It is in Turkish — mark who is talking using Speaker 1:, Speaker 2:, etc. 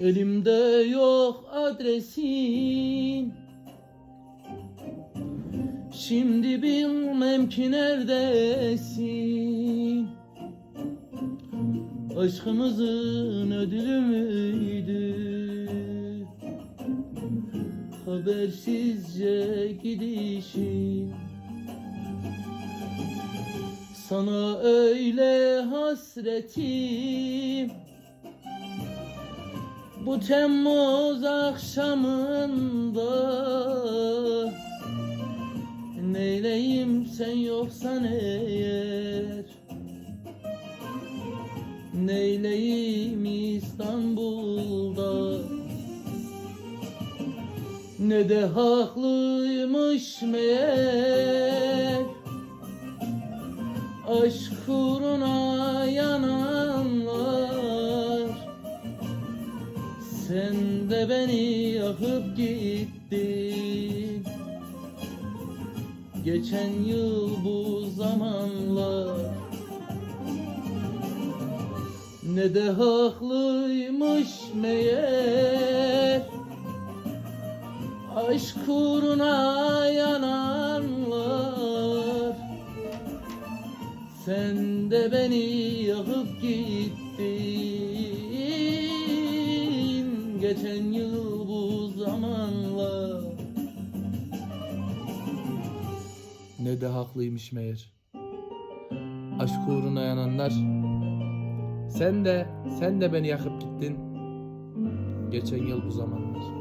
Speaker 1: Elimde yok adresin. Şimdi bilmem ki neredesin. Aşkımızın ödülü müydü? Habersizce gidişin. Sana öyle hasretim Bu Temmuz akşamında Neyleyim sen yoksan eğer Neyleyim İstanbul'da? Ne de haklıymış meğer? Aşk uğruna Sen de beni yakıp gittin. Geçen yıl bu zamanlar Ne de haklıymış meğer. Aşk uğruna yananlar. Sen de beni yakıp gittin Geçen yıl bu zamanlar Ne de haklıymış meğer. Aşk uğruna yananlar. Sen de, sen de beni yakıp gittin. Geçen yıl bu zamanlar